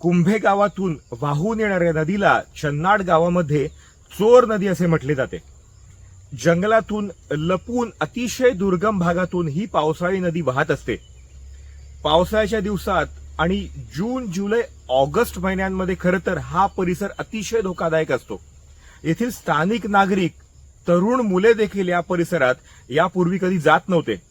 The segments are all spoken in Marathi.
कुंभे गावातून वाहून येणाऱ्या नदीला चन्नाड गावामध्ये चोर नदी असे म्हटले जाते. जंगलातून लपून अतिशय दुर्गम भागातून ही पावसाळी नदी वाहत असते. पावसाळ्याच्या दिवसात आणि जून जुलै ऑगस्ट महिन्यांमध्ये खरं तर हा परिसर अतिशय धोकादायक असतो. येथील स्थानिक नागरिक तरुण मुले देखील या परिसरात यापूर्वी कधी जात नव्हते.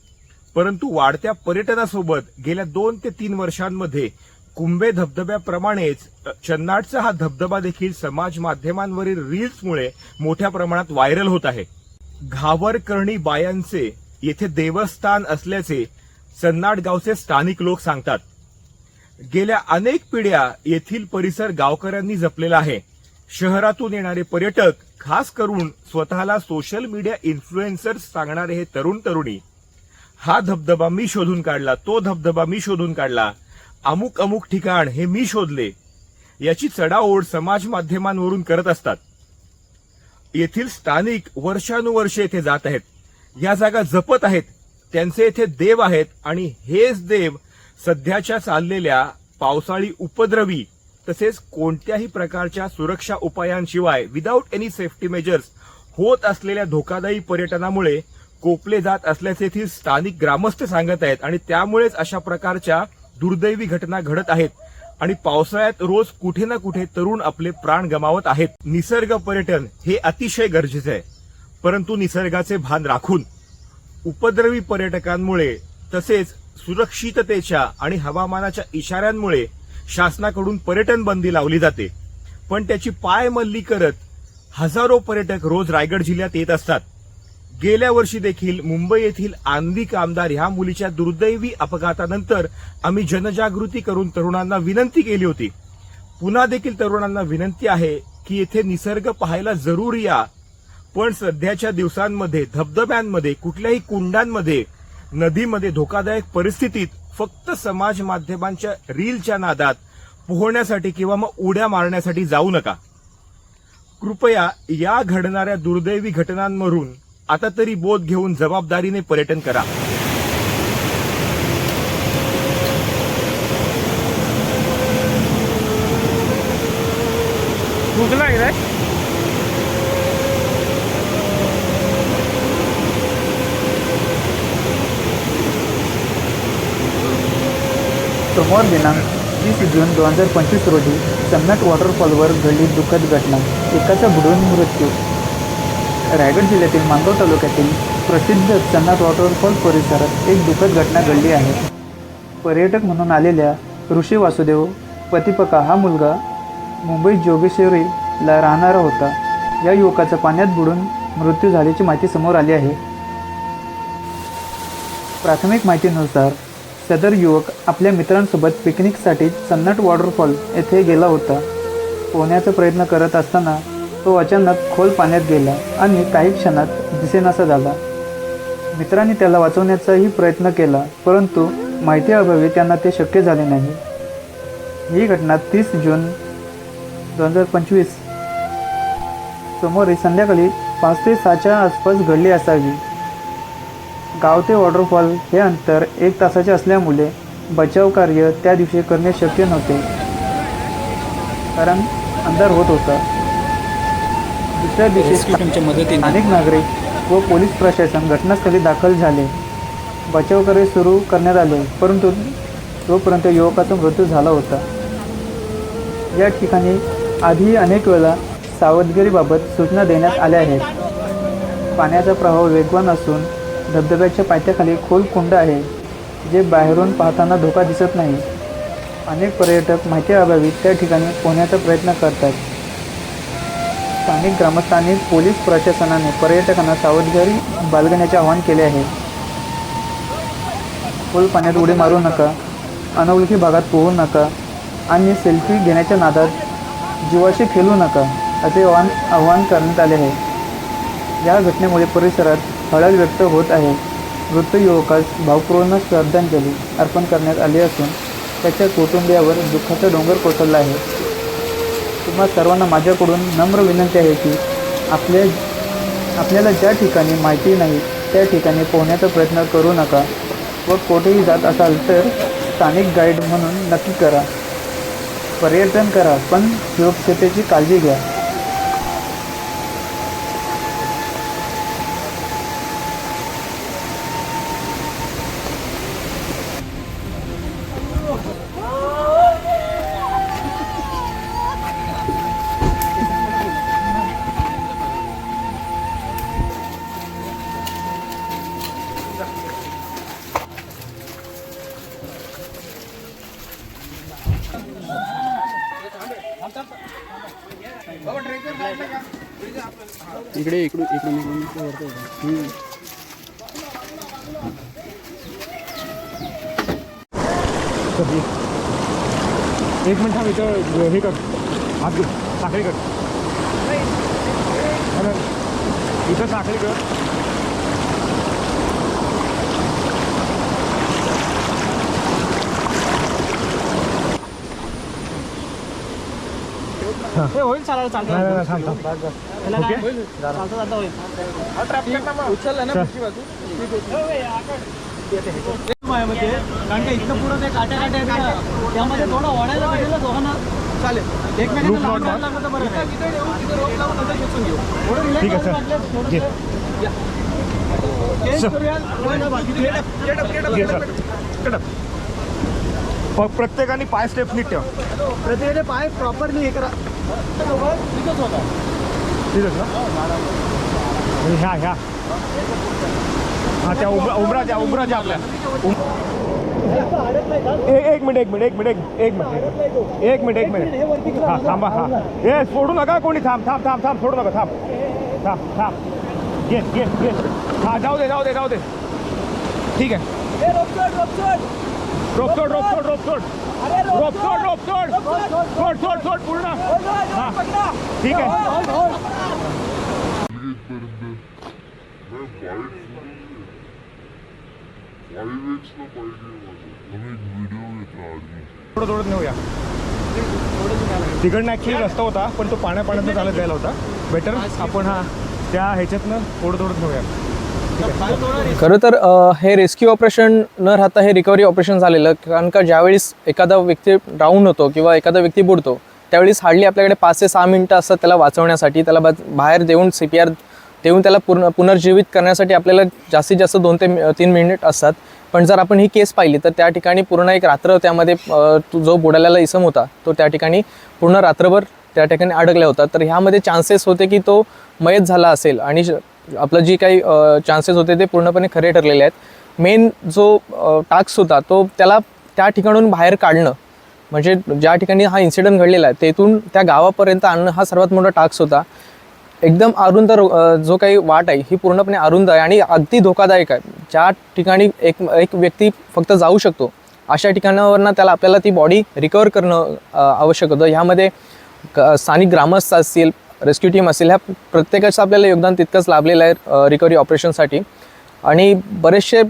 परंतु वाढत्या पर्यटनासोबत गेल्या दोन ते तीन वर्षांमध्ये कुंभे धबधब्याप्रमाणेच चन्नाटचा चन्नाडचा हा धबधबा देखील समाज माध्यमांवरील रील्समुळे मोठ्या प्रमाणात व्हायरल होत आहे. घावरकर्णी बायांचे येथे देवस्थान असल्याचे चन्नाड गावचे स्थानिक लोक सांगतात. गेल्या अनेक पिढ्या येथील परिसर गावकऱ्यांनी जपलेला आहे. शहरातून येणारे पर्यटक खास करून स्वतःला सोशल मीडिया इन्फ्लुएन्सर्स सांगणारे हे तरुण तरुणी हा धबधबा मी शोधून काढला तो धबधबा मी शोधून काढला. अमुक अमुक ठिकाण हे मी शोधले याची चढाओढ समाज माध्यमांवरून करत असतात. येथील स्थानिक वर्षानुवर्षे येथे जात आहेत. या जागा जपत आहेत. त्यांचे येथे देव आहेत आणि हेच देव सध्याच्या चाललेल्या पावसाळी उपद्रवी तसेच कोणत्याही प्रकारच्या सुरक्षा उपायांशिवाय विदाऊट एनी सेफ्टी मेजर्स होत असलेल्या धोकादायी पर्यटनामुळे कोपले जात असल्याचे येथील स्थानिक ग्रामस्थ सांगत आहेत आणि त्यामुळेच अशा प्रकारच्या दुर्दैवी घटना घडत आहेत. आणि पावसाळ्यात रोज कुठे ना कुठे तरुण आपले प्राण गमावत आहेत. निसर्ग पर्यटन हे अतिशय गरजेचे आहे. परंतु निसर्गाचे भान राखून उपद्रवी पर्यटकांमुळे तसेच सुरक्षिततेच्या आणि हवामानाच्या इशाऱ्यांमुळे शासनाकडून पर्यटन बंदी लावली जाते. पण त्याची पायमल्ली करत हजारो पर्यटक रोज रायगड जिल्ह्यात येत असतात. गेल्या वर्षी देखील मुंबई येथील आंधिक आमदार ह्या मुलीच्या दुर्दैवी अपघातानंतर आम्ही जनजागृती करून तरुणांना विनंती केली होती. पुन्हा देखील तरुणांना विनंती आहे की येथे निसर्ग पाहायला जरूर या. पण सध्याच्या दिवसांमध्ये धबधब्यांमध्ये कुठल्याही कुंडांमध्ये नदीमध्ये धोकादायक परिस्थितीत फक्त समाज माध्यमांच्या रीलच्या नादात पोहण्यासाठी किंवा मग उड्या मारण्यासाठी जाऊ नका. कृपया या घडणाऱ्या दुर्दैवी घटनांवरून आता तरी बोध घेऊन जबाबदारीने पर्यटन करा. गुगला आहे रे सोमवार दिनांक वीस जून दोन हजार पंचवीस रोजी चन्नट वॉटरफॉलवर घडली दुःखद घटना. एकाचा बुडून मृत्यू. रायगड जिल्ह्यातील मानगाव तालुक्यातील प्रसिद्ध चन्नट वॉटरफॉल परिसरात एक दुःखद घटना घडली आहे. पर्यटक म्हणून आलेल्या ऋषी वासुदेव पतिपका हा मुलगा मुंबई जोगेश्वरीला राहणारा होता. या युवकाचा पाण्यात बुडून मृत्यू झाल्याची माहिती समोर आली आहे. प्राथमिक माहितीनुसार सदर युवक आपल्या मित्रांसोबत पिकनिकसाठी चन्नट वॉटरफॉल येथे गेला होता. पोहण्याचा प्रयत्न करत असताना तो अचानक खोल पाण्यात गेला आणि काही क्षणात दिसेनासा झाला. मित्रांनी त्याला वाचवण्याचाही प्रयत्न केला परंतु माहिती अभावी त्यांना ते शक्य झाले नाही. ही घटना तीस जून दोन हजार पंचवीस सोमवारी संध्याकाळी पाच ते सहाच्या आसपास घडली असावी. गाव ते वॉटरफॉल हे अंतर एक तासाचे असल्यामुळे बचाव कार्य त्या दिवशी करणे शक्य नव्हते. कारण अंधार होत होता. दुसऱ्या दिवशी मदतीने. अनेक नागरिक व पोलीस प्रशासन घटनास्थळी दाखल झाले. बचाव कार्य सुरू करण्यात आले परंतु तोपर्यंत युवकाचा मृत्यू झाला होता. या ठिकाणी आधी अनेक वेळा सावधगिरीबाबत सूचना देण्यात आल्या आहेत. पाण्याचा प्रवाह वेगवान असून धबधब्याच्या पायथ्याखाली खोल कुंड आहे जे बाहेरून पाहताना धोका दिसत नाही. अनेक पर्यटक माहिती अभावी त्या ठिकाणी पोहण्याचा प्रयत्न करतात. स्थानिक ग्रामस्थांनी पोलीस प्रशासनाने पर्यटकांना सावधगिरी बाळगण्याचे आवाहन केले आहे. खोल पाण्यात उडी मारू नका अनोळखी भागात पोहू नका आणि सेल्फी घेण्याच्या नादात जीवाशी खेळू नका असे आवाहन आवाहन करण्यात आले आहे. या घटनेमुळे परिसरात हळद व्यक्त होत आहे. वृत्त युवकास भावपूर्ण श्रद्धांजली अर्पण करण्यात आली असून त्याच्या कुटुंबियावर दुःखाचा डोंगर कोसळला आहे. तुम्हा सर्वांना माझ्याकडून नम्र विनंती आहे की आपल्या आपल्याला ज्या ठिकाणी माहिती नाही त्या ठिकाणी पोहण्याचा प्रयत्न करू नका व कुठेही जात असाल तर स्थानिक गाईड म्हणून नक्की करा. पर्यटन करा पण सुरक्षतेची काळजी घ्या. इकडे इकडून इकडून इकडून. एक मिनिट थांब इथं हे कर. हात साखळी कर. इथं साखळी कर. हे होईल चालायला चालतं. नाही नाही, नाही, थांब थांब त्याला काय? चालतं चालतं होईल. उचललं ना? पुढची बाजू मायामध्ये कारण का इथनं पुढं ते काट्या काट्या आहेत ना, त्यामध्ये थोडं ओढायला पाहिजे ना दोघांना. चालेल. एकमेकांना लावून द्यायला लागलं तर बरं आहे. थोडं relax ठीक आहे, करून सर. वाटल्यास थोडं- घे. या. Change करूया. थोडं बाकी- घे सर कडक. प- प्रत्येकाने पाय स्टेप नीट ठेवा. प्रत्येकाने पाय प्रॉपरली हे करा. तिथंच ना हा हा। हा हा जाऊ दे जाऊ दे जाऊ दे। ठीक आहे रोप सोड रोप सोड रोप सोड रोप सोड रोप सोड सोड सोड सोड पूर्ण. हा. ठीक आहे. थोडं थोडं नेऊया. तिकडनं ॲक्च्युली रस्ता होता पण तो पाण्या पाण्यातनं चालत जायला होता. बेटर आपण हा त्या ह्याच्यातनं थोडं थोडं नेऊया. खरं तर हे रेस्क्यू ऑपरेशन न राहता हे रिकव्हरी ऑपरेशन झालेलं कारण का ज्यावेळेस एखादा व्यक्ती डाऊन होतो किंवा एखादा व्यक्ती बुडतो त्यावेळेस हार्डली आपल्याकडे पाच ते सहा मिनटं असतात त्याला वाचवण्यासाठी त्याला बा बाहेर देऊन सी पी आर देऊन त्याला पूर्ण पुनर्जीवित करण्यासाठी आपल्याला जास्तीत जास्त दोन ते तीन मिनिट असतात. पण जर आपण ही केस पाहिली तर त्या ठिकाणी पूर्ण एक रात्र त्यामध्ये तो जो बुडालेला इसम होता तो त्या ठिकाणी पूर्ण रात्रभर त्या ठिकाणी अडकला होता. तर ह्यामध्ये चान्सेस होते की तो मयत झाला असेल आणि आपलं जी काही चान्सेस होते ते पूर्णपणे खरे ठरलेले आहेत. मेन जो टास्क होता तो त्याला त्या ठिकाणून बाहेर काढणं. म्हणजे ज्या ठिकाणी हा इन्सिडंट घडलेला आहे तेथून त्या गावापर्यंत आणणं हा सर्वात मोठा टास्क होता. एकदम अरुंद जो काही वाट आहे ही पूर्णपणे अरुंद आहे आणि अगदी धोकादायक आहे. ज्या ठिकाणी एक एक व्यक्ती फक्त जाऊ शकतो अशा ठिकाणावरनं त्याला आपल्याला ती बॉडी रिकवर करणं आवश्यक होतं. ह्यामध्ये क- स्थानिक ग्रामस्थ असतील रेस्क्यू टीम असेल. ह्या प्रत्येकाचं आपल्याला योगदान तितकंच लाभलेलं आहे रिकव्हरी ऑपरेशनसाठी आणि बरेचसे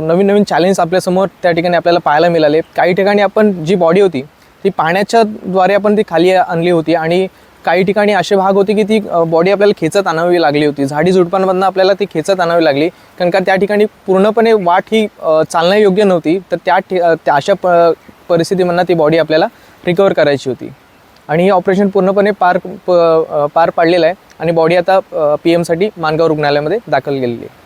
नवीन नवीन चॅलेंज आपल्यासमोर त्या ठिकाणी आपल्याला पाहायला मिळाले. काही ठिकाणी आपण जी बॉडी होती ती पाण्याच्या द्वारे आपण ती खाली आणली होती आणि काही ठिकाणी असे भाग होते की ती बॉडी आपल्याला खेचत आणावी लागली होती. झाडी झुडपांमधनं आपल्याला ती खेचत आणावी लागली. कारण का त्या ठिकाणी पूर्णपणे वाट ही चालण्यायोग्य नव्हती. तर त्या ठि त्या अशा प परिस्थितीमधनं ती बॉडी आपल्याला रिकवर करायची होती. आणि हे ऑपरेशन पूर्णपणे पार प पार पाडलेलं आहे. आणि बॉडी आता पी एमसाठी मानगाव रुग्णालयामध्ये दाखल केलेली आहे.